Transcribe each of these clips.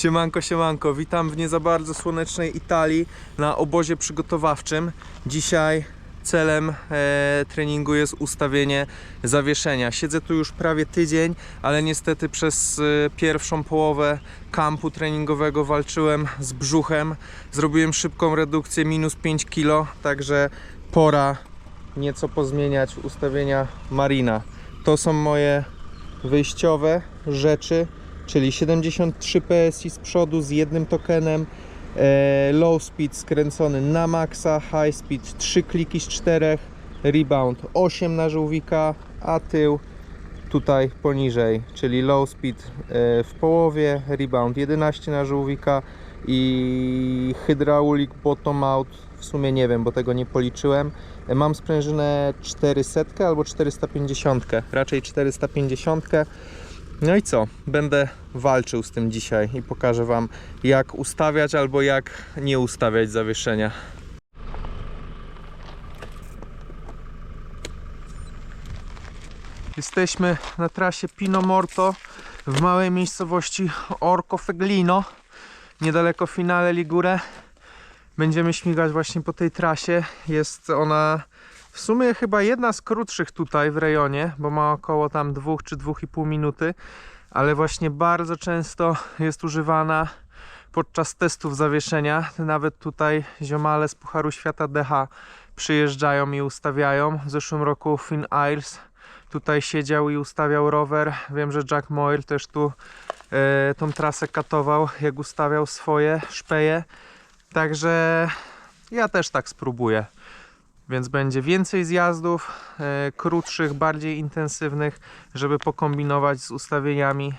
Siemanko, siemanko, witam w nie za bardzo słonecznej Italii na obozie przygotowawczym. Dzisiaj celem e, treningu jest ustawienie zawieszenia. Siedzę tu już prawie tydzień, ale niestety przez e, pierwszą połowę kampu treningowego walczyłem z brzuchem. Zrobiłem szybką redukcję, minus 5 kg, także pora nieco pozmieniać ustawienia Marina. To są moje wyjściowe rzeczy, czyli 73 PSI z przodu z jednym tokenem, e, low speed skręcony na maksa, high speed 3 kliki z 4, rebound 8 na żółwika, a tył tutaj poniżej, czyli low speed e, w połowie, rebound 11 na żółwika i hydraulic bottom out w sumie nie wiem, bo tego nie policzyłem. E, Mam sprężynę 400 albo 450, raczej 450. No i co? Będę walczył z tym dzisiaj i pokażę Wam jak ustawiać albo jak nie ustawiać zawieszenia. Jesteśmy na trasie Pino Morto w małej miejscowości Orco Feglino, niedaleko Finale Ligure. Będziemy śmigać właśnie po tej trasie. Jest ona w sumie chyba jedna z krótszych tutaj w rejonie, bo ma około tam 2 czy 2,5 minuty, ale właśnie bardzo często jest używana podczas testów zawieszenia. Nawet tutaj ziomale z Pucharu Świata DH przyjeżdżają i ustawiają. W zeszłym roku Finn Isles tutaj siedział i ustawiał rower. Wiem, że Jack Moyle też tu e, tą trasę katował, jak ustawiał swoje szpeje. Także ja też tak spróbuję. Więc będzie więcej zjazdów, e, krótszych, bardziej intensywnych, żeby pokombinować z ustawieniami.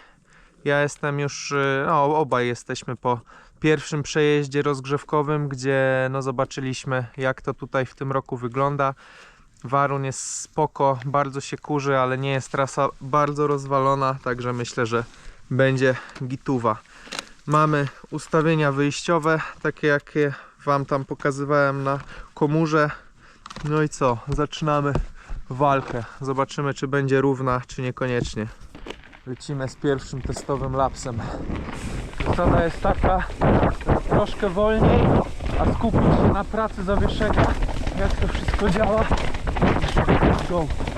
Ja jestem już, e, no, obaj jesteśmy po pierwszym przejeździe rozgrzewkowym, gdzie no, zobaczyliśmy jak to tutaj w tym roku wygląda. Warun jest spoko, bardzo się kurzy, ale nie jest trasa bardzo rozwalona, także myślę, że będzie gituwa. Mamy ustawienia wyjściowe, takie jakie Wam tam pokazywałem na komórze. No i co? Zaczynamy walkę. Zobaczymy, czy będzie równa, czy niekoniecznie. Lecimy z pierwszym testowym lapsem. Zasada jest taka, troszkę wolniej, a skupić się na pracy zawieszenia, jak to wszystko działa. Go.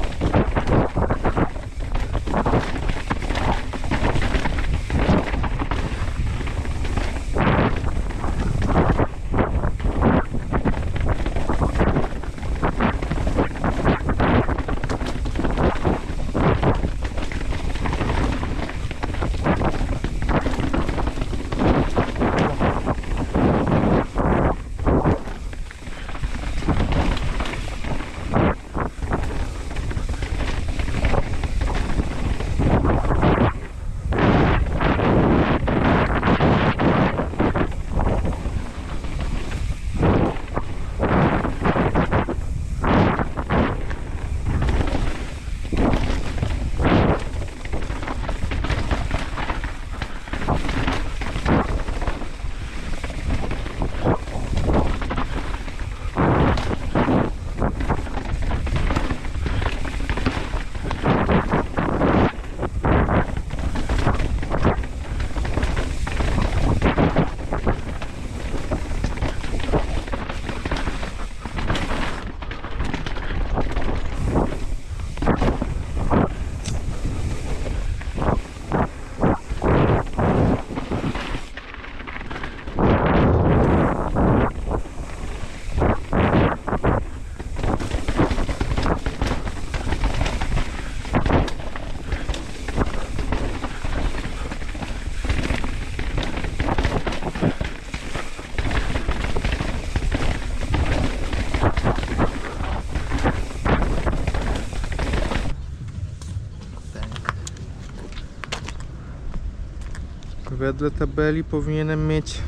Wedle tabeli powinienem mieć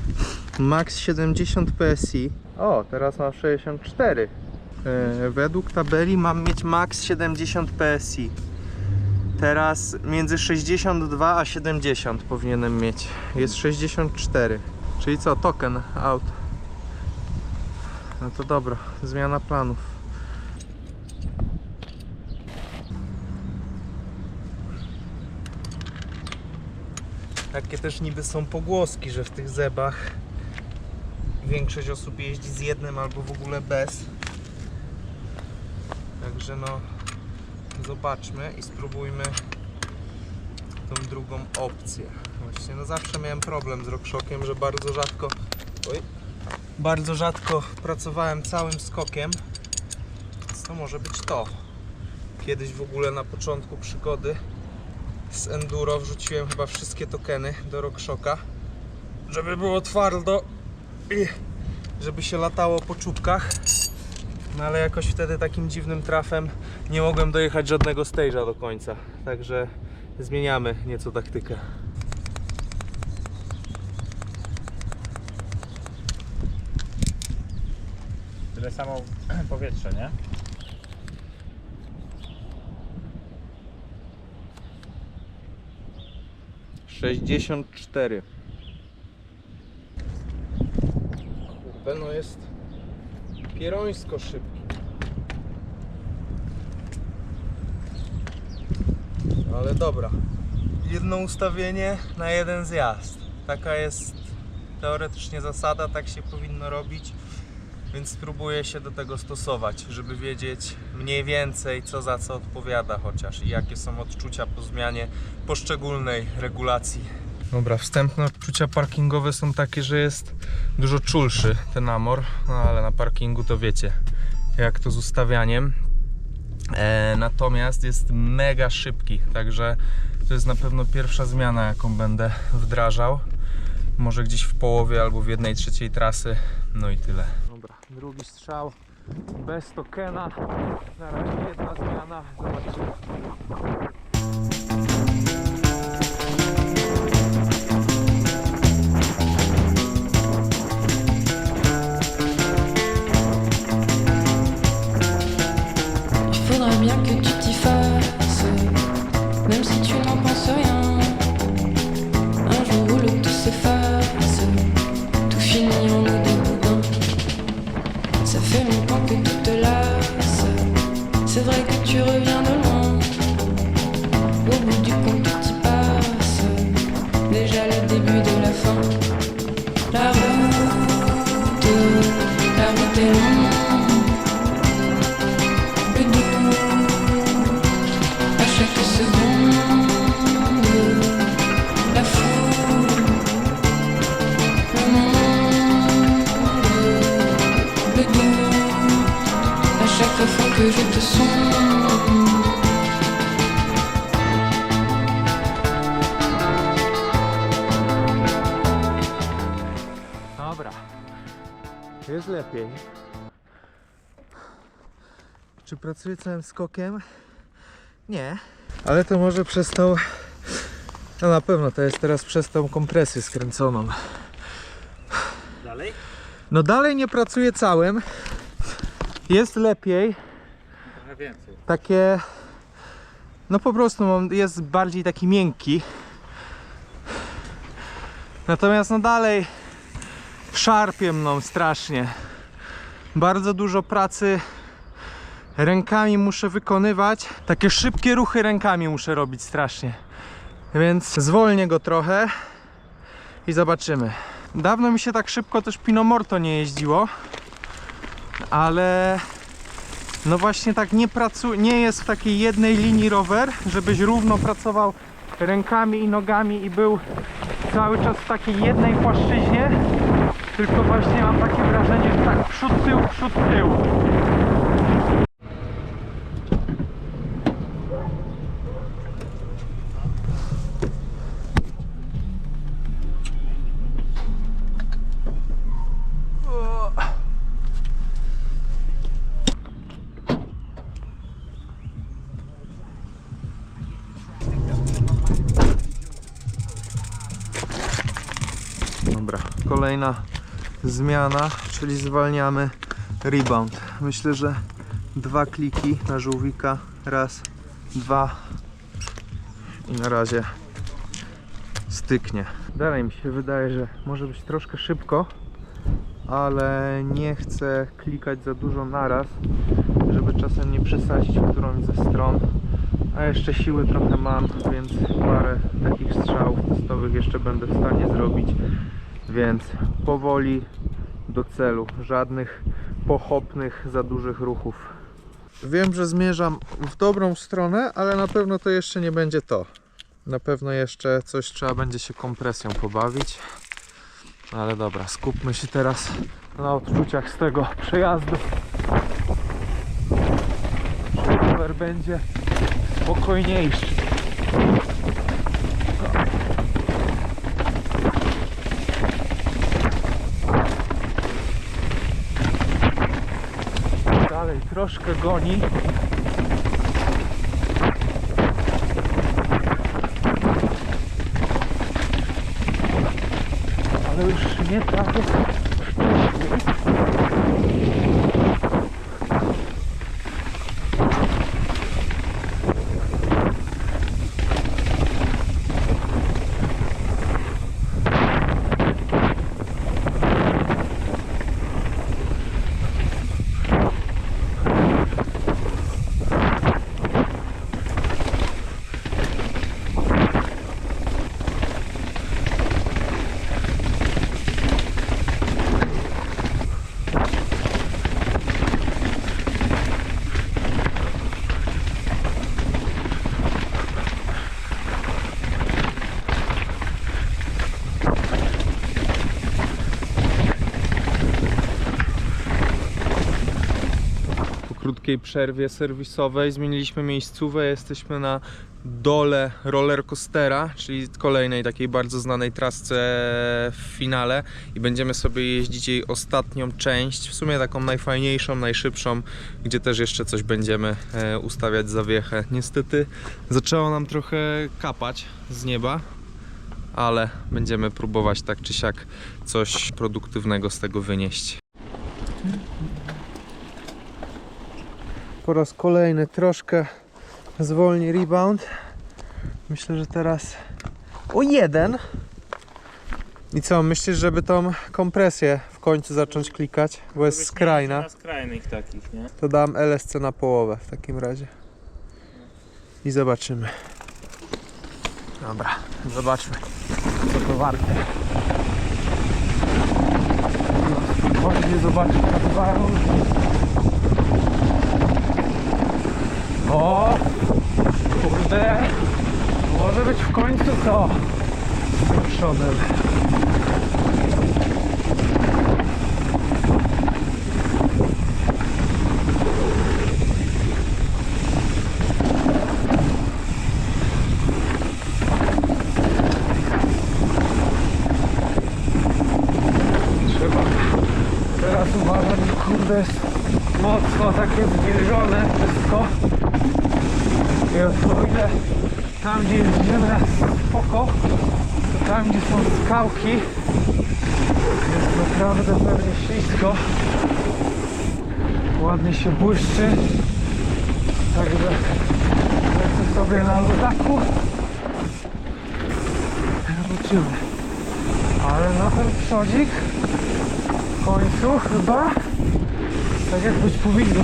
max 70 PSI. O, teraz mam 64. E, według tabeli mam mieć max 70 PSI. Teraz między 62 a 70 powinienem mieć. Jest 64. Czyli co, token out. No to dobra, zmiana planów. Takie też niby są pogłoski, że w tych zebach większość osób jeździ z jednym albo w ogóle bez. Także no zobaczmy i spróbujmy tą drugą opcję. Właśnie no zawsze miałem problem z RockShokiem, że bardzo rzadko oj, bardzo rzadko pracowałem całym skokiem. Więc to może być to. Kiedyś w ogóle na początku przygody z Enduro wrzuciłem chyba wszystkie tokeny do RockShoka, żeby było twardo i żeby się latało po czubkach. No ale jakoś wtedy takim dziwnym trafem nie mogłem dojechać żadnego stage'a do końca. Także zmieniamy nieco taktykę. Tyle samo powietrze, nie? Sześćdziesiąt cztery. Kurde, no jest pierońsko szybki. Ale dobra. Jedno ustawienie na jeden zjazd. Taka jest teoretycznie zasada, tak się powinno robić. Więc spróbuję się do tego stosować, żeby wiedzieć mniej więcej co za co odpowiada chociaż i jakie są odczucia po zmianie poszczególnej regulacji. Dobra, wstępne odczucia parkingowe są takie, że jest dużo czulszy ten Amor, no ale na parkingu to wiecie jak to z ustawianiem. E, natomiast jest mega szybki, także to jest na pewno pierwsza zmiana jaką będę wdrażał. Może gdzieś w połowie albo w jednej trzeciej trasy, no i tyle. Drugi strzał bez tokena. Na razie jedna zmiana, zobaczymy. Lepiej. Czy pracuję całym skokiem? Nie. Ale to może przez tą... No na pewno to jest teraz przez tą kompresję skręconą. Dalej? No dalej nie pracuję całym. Jest lepiej. Trochę więcej. Takie... No po prostu jest bardziej taki miękki. Natomiast no dalej szarpie mną strasznie. Bardzo dużo pracy rękami muszę wykonywać. Takie szybkie ruchy rękami muszę robić strasznie. Więc zwolnię go trochę i zobaczymy. Dawno mi się tak szybko też Pinomorto nie jeździło, ale no właśnie tak nie pracu nie jest w takiej jednej linii rower, żebyś równo pracował rękami i nogami i był cały czas w takiej jednej płaszczyźnie, tylko właśnie mam takie wrażenie, że tak przód, tył, przód, tył. Dobra, kolejna zmiana, czyli zwalniamy rebound. Myślę, że dwa kliki na żółwika, raz, dwa i na razie styknie. Dalej mi się wydaje, że może być troszkę szybko, ale nie chcę klikać za dużo naraz, żeby czasem nie przesadzić którąś ze stron, A jeszcze siły trochę mam, więc parę takich strzałów testowych jeszcze będę w stanie zrobić. Więc powoli do celu. Żadnych pochopnych, za dużych ruchów. Wiem, że zmierzam w dobrą stronę, ale na pewno to jeszcze nie będzie to. Na pewno jeszcze coś trzeba będzie się kompresją pobawić. Ale dobra, skupmy się teraz na odczuciach z tego przejazdu. Rower będzie spokojniejszy. Dalej troszkę goni. Ale już nie tak jak krótkiej przerwie serwisowej zmieniliśmy miejscówę. Jesteśmy na dole rollercoastera, czyli kolejnej takiej bardzo znanej trasce w finale i będziemy sobie jeździć jej ostatnią część, w sumie taką najfajniejszą, najszybszą, gdzie też jeszcze coś będziemy e, ustawiać zawiechę. Niestety zaczęło nam trochę kapać z nieba, ale będziemy próbować tak czy siak coś produktywnego z tego wynieść. Po raz kolejny troszkę zwolni rebound. Myślę, że teraz o jeden. I co, myślisz, żeby tą kompresję w końcu zacząć klikać, bo jest skrajna, Na skrajnych takich, nie? to dam LSC na połowę w takim razie. I zobaczymy. Dobra, zobaczmy co to warte. Spokojnie zobaczyć jak. O! Kurde! Może być w końcu to! Przodem. Trzeba teraz uważać, bo kurde jest mocno takie zwilżone wszystko. I o ile tam gdzie jest ziemia spoko, to tam gdzie są skałki jest naprawdę pewnie ślisko. Ładnie się błyszczy. Także lecę sobie na ludaku. Zobaczymy. Ale na ten przodzik w końcu chyba tak jak być powinno.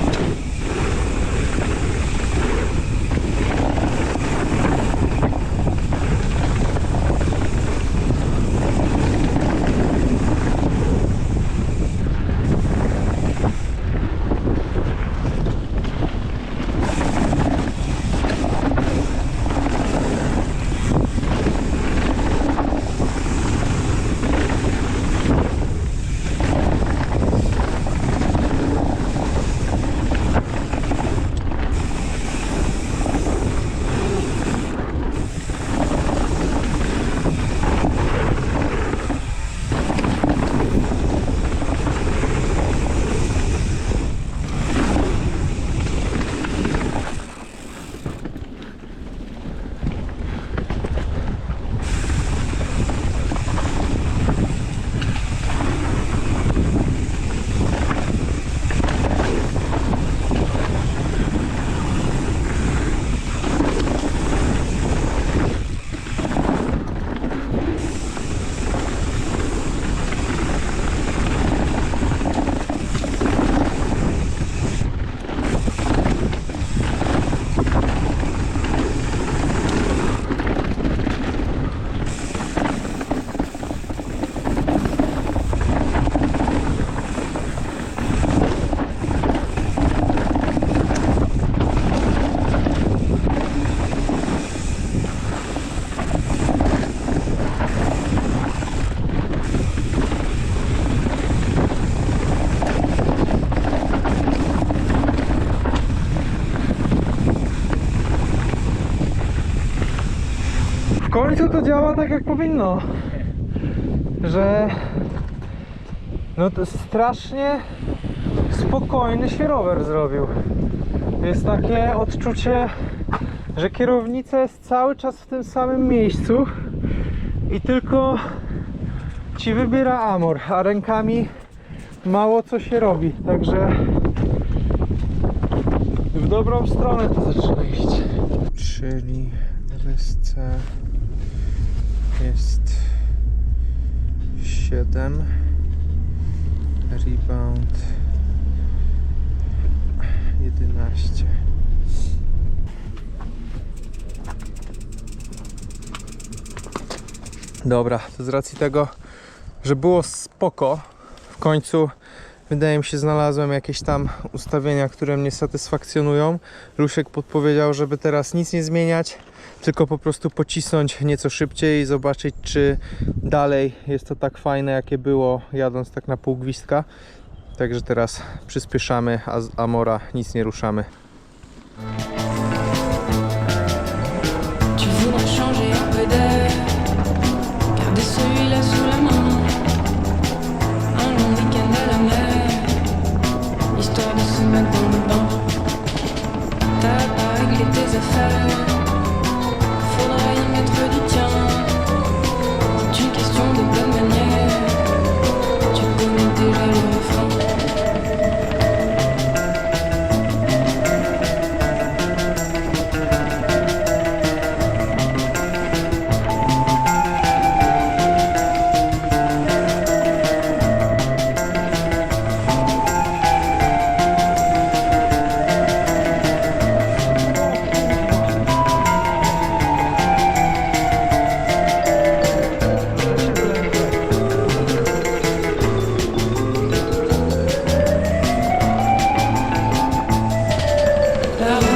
Końcu to działa tak jak powinno. Że no to strasznie spokojny się rower zrobił. Jest takie odczucie, że kierownica jest cały czas w tym samym miejscu i tylko ci wybiera amor, a rękami mało co się robi. Także w dobrą stronę to zaczyna iść. Czyli LSC jest 7 rebound 11 Dobra, to z racji tego, że było spoko, w końcu wydaje mi się znalazłem jakieś tam ustawienia, które mnie satysfakcjonują. Lusiek podpowiedział, żeby teraz nic nie zmieniać, tylko po prostu pocisnąć nieco szybciej i zobaczyć, czy dalej jest to tak fajne, jakie było jadąc tak na pół gwizdka. Także teraz przyspieszamy, a z Amora nic nie ruszamy. Yeah.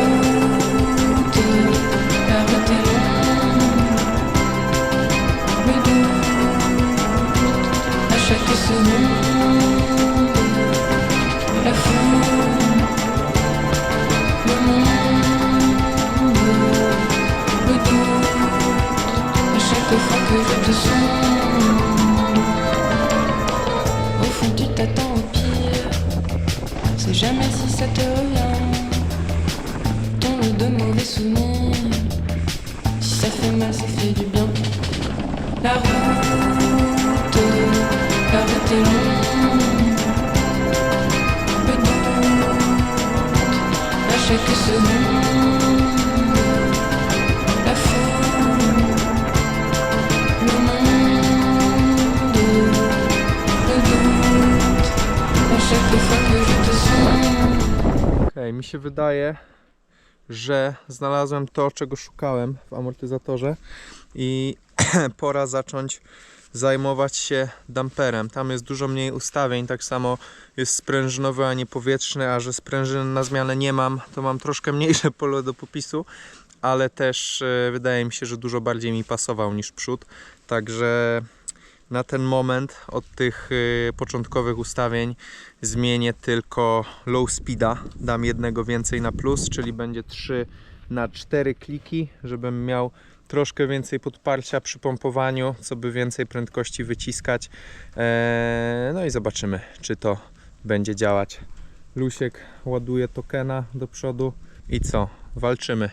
Się wydaje, że znalazłem to, czego szukałem w amortyzatorze i pora zacząć zajmować się damperem. Tam jest dużo mniej ustawień, tak samo jest sprężynowy, a nie powietrzny, a że sprężyny na zmianę nie mam, to mam troszkę mniejsze pole do popisu, ale też e, wydaje mi się, że dużo bardziej mi pasował niż przód, także na ten moment od tych y, początkowych ustawień zmienię tylko low speeda. Dam jednego więcej na plus, czyli będzie 3 na 4 kliki, żebym miał troszkę więcej podparcia przy pompowaniu, co by więcej prędkości wyciskać. Eee, no i zobaczymy, czy to będzie działać. Lusiek ładuje tokena do przodu i co? Walczymy.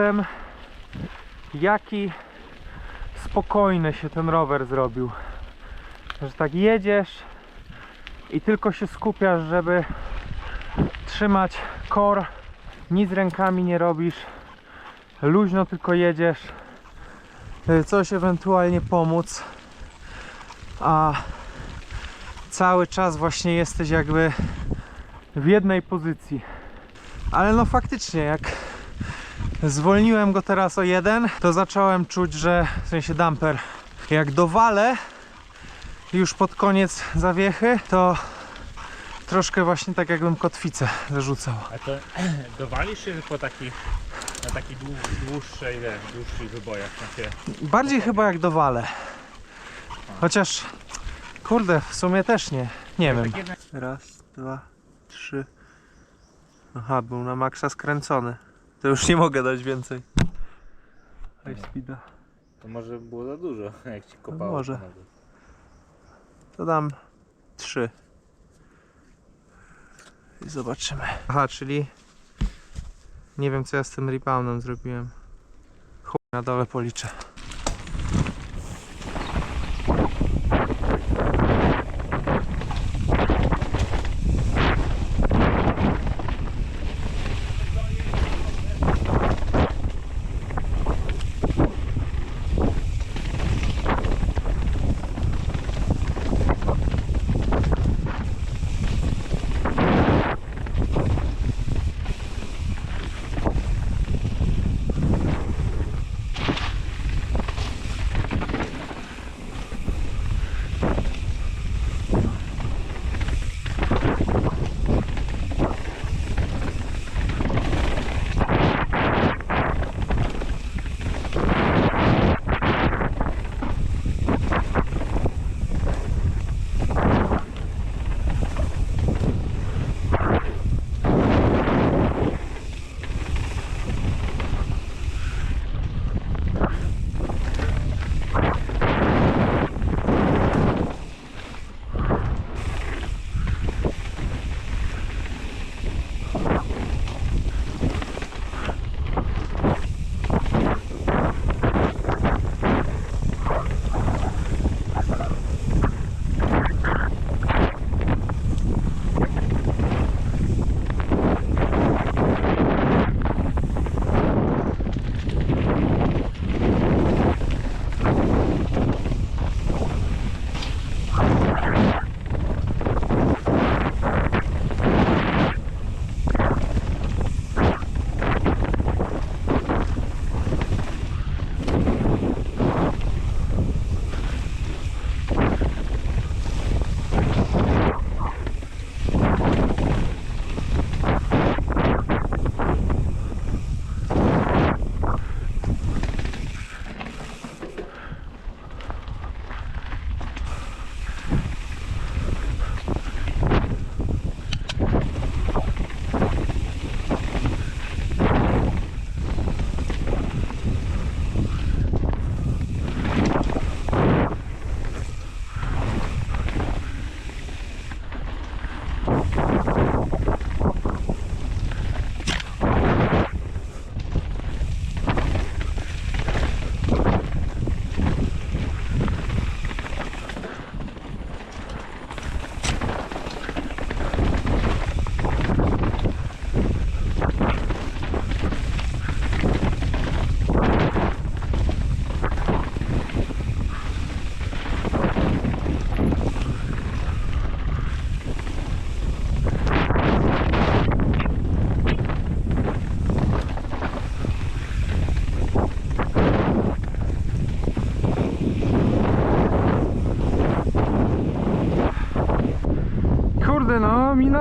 Jestem, jaki spokojny się ten rower zrobił. Że tak jedziesz i tylko się skupiasz, żeby trzymać kor, nic rękami nie robisz, luźno tylko jedziesz, y, coś ewentualnie pomóc, a cały czas właśnie jesteś jakby w jednej pozycji. Ale no faktycznie, jak zwolniłem go teraz o jeden, to zacząłem czuć, że w sensie damper, jak dowalę już pod koniec zawiechy, to troszkę właśnie tak jakbym kotwicę zarzucał. A to dowalisz się po takich, na takich dłu, dłuższej, dłuższych wybojach, sensie Bardziej chyba jak dowalę. Chociaż, kurde, w sumie też nie. Nie wiem. Raz, dwa, trzy. Aha, był na maksa skręcony. To już nie mogę dać więcej. High speeda. to może było za dużo, jak ci kopało. może. po nodze. To dam trzy. I zobaczymy. Aha, czyli nie wiem co ja z tym reboundem zrobiłem. Chuj, na dole policzę.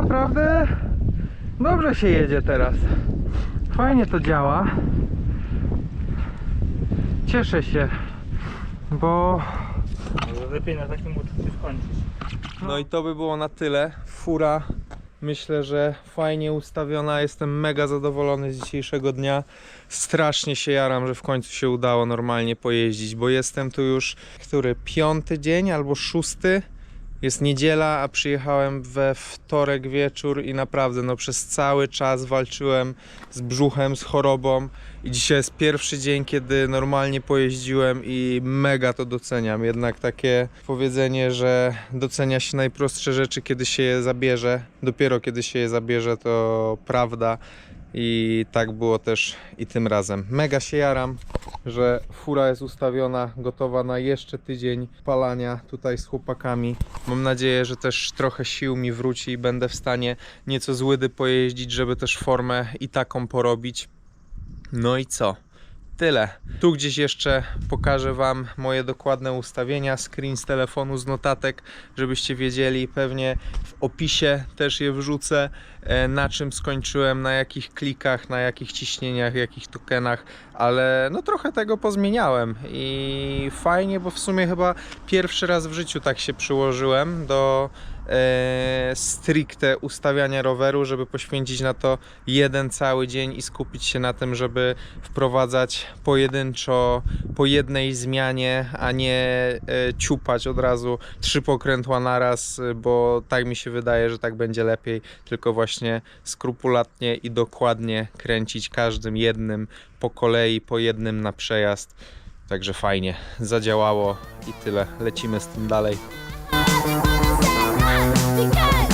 Naprawdę dobrze się jedzie teraz. Fajnie to działa. Cieszę się, bo Może lepiej na takim uczuciu skończyć. No i to by było na tyle. Fura myślę, że fajnie ustawiona. Jestem mega zadowolony z dzisiejszego dnia. Strasznie się jaram, że w końcu się udało normalnie pojeździć, bo jestem tu już który piąty dzień albo szósty Jest niedziela, a przyjechałem we wtorek wieczór i naprawdę no przez cały czas walczyłem z brzuchem, z chorobą i dzisiaj jest pierwszy dzień, kiedy normalnie pojeździłem i mega to doceniam. Jednak takie powiedzenie, że docenia się najprostsze rzeczy, kiedy się je zabierze. Dopiero kiedy się je zabierze, to prawda. I tak było też i tym razem. Mega się jaram, że fura jest ustawiona, gotowa na jeszcze tydzień palania tutaj z chłopakami. Mam nadzieję, że też trochę sił mi wróci i będę w stanie nieco z łydy pojeździć, żeby też formę i taką porobić. No i co? Tyle. Tu gdzieś jeszcze pokażę Wam moje dokładne ustawienia, screen z telefonu, z notatek, żebyście wiedzieli. Pewnie w opisie też je wrzucę, e, na czym skończyłem, na jakich klikach, na jakich ciśnieniach, jakich tokenach, ale no trochę tego pozmieniałem i fajnie, bo w sumie chyba pierwszy raz w życiu tak się przyłożyłem do e, stricte ustawiania roweru, żeby poświęcić na to jeden cały dzień i skupić się na tym, żeby wprowadzać pojedynczo po jednej zmianie, a nie e, ciupać od razu trzy pokrętła naraz, bo tak mi się wydaje, że tak będzie lepiej, tylko właśnie skrupulatnie i dokładnie kręcić każdym jednym po kolei, po jednym na przejazd. Także fajnie, zadziałało i tyle. Lecimy z tym dalej. because